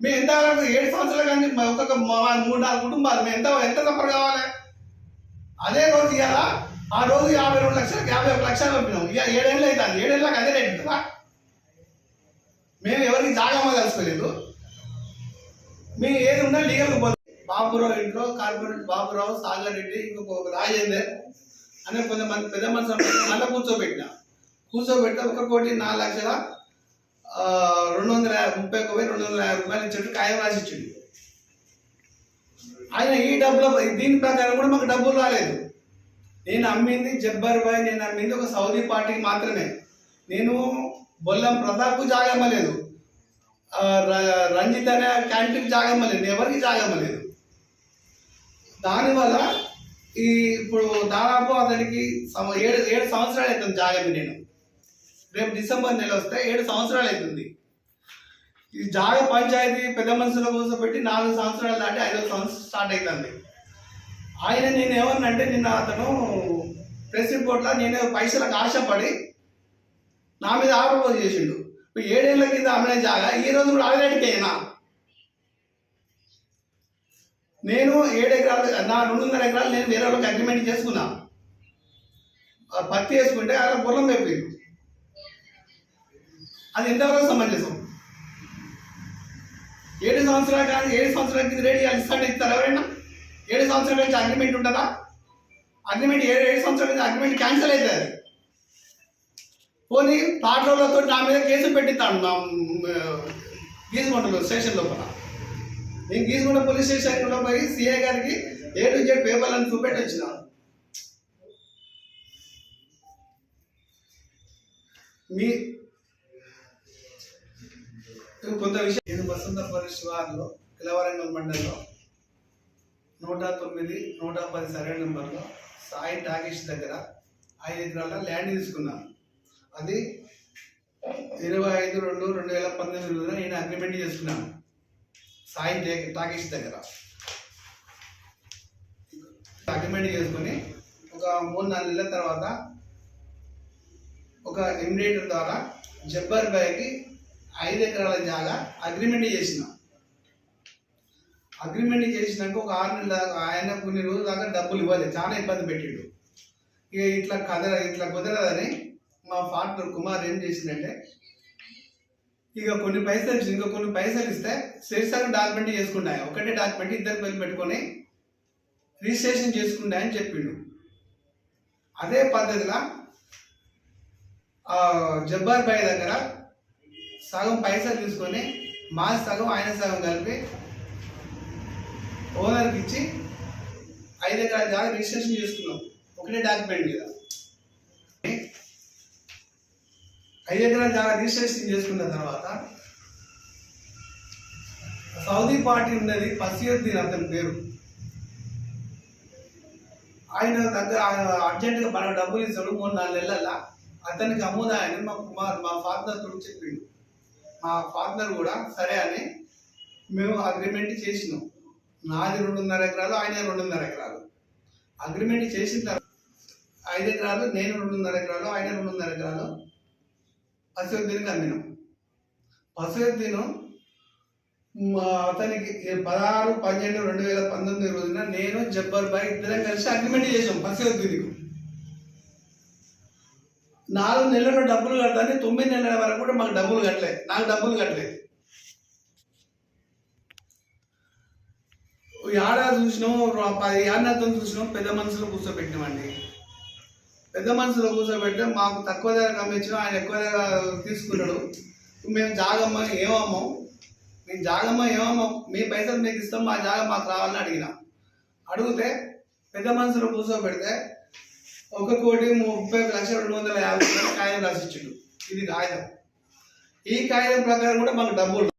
మేము ఎంత ఏడు సంవత్సరాలు కానీ ఒక్కొక్క మూడు నాలుగు కుటుంబాలు మేము ఎంత ఎంత సంపద కావాలి? అదే రోజు ఇవాళ ఆ రోజు యాభై రెండు లక్షలకు యాభై ఒక లక్షలు పంపినాం. ఇక ఏడేళ్ళు అవుతుంది ఏడేళ్ళకి అదే రేట్ ఉంటుందా మేము ఎవరికి జాగమ్మ కలుసుకోలేదు. మేము ఏది ఉన్నా లీగల్ పోతుంది బాబురావు ఇంట్లో కార్పొరేట్ బాబురావు సాగర్ రెడ్డి ఇంకొక రాజేందర్ అనే కొంతమంది పెద్ద మనుషులు మళ్ళీ కూర్చోబెట్టిన. కూర్చోబెట్టి ఒక కోటి నాలుగు లక్షల రెండు వందల యాభై ముప్పై ఒక వెయ్యి రెండు వందల యాభై రూపాయలు ఇచ్చాడు కాయం రాసి ఇచ్చిండు ఆయన ఈ డబ్బుల దీని ప్రకారం కూడా మాకు డబ్బులు రాలేదు. నేను అమ్మింది జబ్బర్ బాయ్ నేను అమ్మింది ఒక సౌదీ పార్టీకి మాత్రమే. నేను బొల్లం ప్రతాప్కు జాగమ్మలేదు ర- రంజిత్ అనే క్యాంటీన్కి జాగమ్మలేదు ఎవరికి జాగమ్మలేదు దానివల్ల ఈ ఇప్పుడు దాదాపు అతనికి సం- ఏడు ఏడు సంవత్సరాలు అవుతుంది జాగమ్మి నేను. రేపు డిసెంబర్ నెల వస్తే ఏడు సంవత్సరాలు అవుతుంది. ఈ జాగ పంచాయతీ పెద్ద మనుషుల కోసం పెట్టి నాలుగు సంవత్సరాలు దాటి ఐదో సంవత్సరం స్టార్ట్ అవుతుంది. ఆయన నేను ఏమన్నంటే నిన్న అతను ప్రెస్ రిపోర్ట్లో నేను పైసలకు ఆశపడి నా మీద ఆరోపణ చేసిండు. ఏడేళ్ళ కింద అమ్మిన జాగా ఈ రోజు కూడా అవినట్టుకే నేను ఏడు ఎకరాలు నా రెండున్నర ఎకరాలు నేను వేరే వాళ్ళకి అగ్రిమెంట్ చేసుకున్నా. పత్తి వేసుకుంటే అలా పొలం అయిపోయింది అది ఎంతవరకు సమంజసం ఏడు సంవత్సరాలు కాదు ఏడు సంవత్సరాల కింద రేటు ఇస్తాడు ఇస్తారు ఎవరైనా? ఏడు సంవత్సరాల నుంచి అగ్రిమెంట్ ఉంటుందా? అగ్రిమెంట్ ఏడు ఏడు సంవత్సరాల నుంచి అగ్రిమెంట్ క్యాన్సిల్ అవుతుంది. పోనీ పాటలతో నా మీద కేసు పెట్టిస్తాను మా గీసుకుంటలో స్టేషన్ లోపల. నేను గీసుకుంట పోలీస్ స్టేషన్లో పోయి సిఐ గారికి ఏ టు జెడ్ పేపర్లను చూపెట్టి వచ్చినాను మీ కొంత విషయం నేను వసంత ఫారెస్ట్ వారిలో కిలవరంగల్ మండలంలో నూట తొమ్మిది నూట పది సర్వే నెంబర్లో సాయి టాకీష్ దగ్గర ఐదు ఎకరాల ల్యాండ్ తీసుకున్నాను. అది ఇరవై ఐదు రెండు రెండు వేల పంతొమ్మిదిలో నేను అగ్రిమెంట్ చేసుకున్నాను. సాయి టే- టాకీష్ దగ్గర. అగ్రిమెంట్ చేసుకుని ఒక మూడు నాలుగు నెలల తర్వాత ఒక ఇమిడియేటర్ ద్వారా జబ్బర్ బాయ్కి ఐదు ఎకరాల జాగా అగ్రిమెంట్ చేసిన. అగ్రిమెంట్ చేసినాక ఒక ఆరు నెలల దాకా ఆయన కొన్ని రోజుల దాకా డబ్బులు ఇవ్వాలి చాలా ఇబ్బంది పెట్టిండు. ఇక ఇట్లా కదర ఇట్లా కుదరదని మా ఫాదర్ కుమార్ ఏం చేసిందంటే ఇక కొన్ని పైసలు ఇచ్చి- ఇంకా కొన్ని పైసలు ఇస్తే శరీరం డాక్యుమెంట్ చేసుకున్నాయి ఒకటే డాక్యుమెంట్ ఇద్దరు పేర్లు పెట్టుకొని రిజిస్ట్రేషన్ చేసుకుంటా అని చెప్పిండు. అదే పద్ధతిలో జబ్బార్ బాయ్ దగ్గర సగం పైసలు తీసుకొని మా సగం ఆయన సగం కలిపి ఓనర్కి ఇచ్చి ఐదు ఎకరాల జాగా రిజిస్ట్రేషన్ చేసుకున్నాం. ఒకటే డాక్యుమెంట్ మీద. ఐదు ఎకరాల జాగా రిజిస్ట్రేషన్ చేసుకున్న తర్వాత సౌదీ పార్టీ ఉన్నది పసియుద్దీన్ అతని పేరు. ఆయన దగ్గర ఆయన అర్జెంటుగా మనకు డబ్బులు ఇస్తాడు మూడు నాలుగు నెలల అతనికి అమ్ముదాయని మా కుమార్ మా ఫాదర్ తోడు చెప్పిండు. మా పార్ట్నర్ కూడా సరే అని మేము అగ్రిమెంట్ చేసినాం. నాది రెండున్నర ఎకరాలు ఆయన రెండున్నర ఎకరాలు. అగ్రిమెంట్ చేసిన తర్వాత ఐదు ఎకరాలు నేను రెండున్నర ఎకరాలు ఆయన రెండున్నర ఎకరాలు పశువుద్దీనికి అమ్మినాం. పశువుద్దీను మా అతనికి పదహారు పన్నెండు రెండు వేల పంతొమ్మిది రోజున నేను జబ్బర్ బాయ్ ఇద్దరం కలిసి అగ్రిమెంట్ చేసాం పశువుద్దీనికి నాలుగు నెలల్లో డబ్బులు కట్టాలి తొమ్మిది నెలల వరకు కూడా మాకు డబ్బులు కట్టలే నాకు డబ్బులు కట్టలేదు. ఏడాది చూసినాం పది ఏడాది చూసినాం పెద్ద మనుషులు కూర్చోబెట్టినామండి. పెద్ద మనుషులు కూర్చోబెడితే మాకు తక్కువ ధర అమ్మించినాం ఆయన ఎక్కువ ధర తీసుకున్నాడు. మేము జాగమ్మ ఏమమ్మా? మేము జాగమ్మ ఏమమ్మా? మీ పైసలు మీకు ఇస్తాం మా జాగ మాకు రావాలని అడిగిన. అడిగితే పెద్ద మనుషులు కూర్చోబెడితే ఒక కోటి ముప్పై లక్ష లక్షల రెండు వందల యాభై రూపాయలు కాగితం రాసిచ్చిండు. ఇది కాగితం. ఈ కాగితం ప్రకారం కూడా మనకు డబ్బులు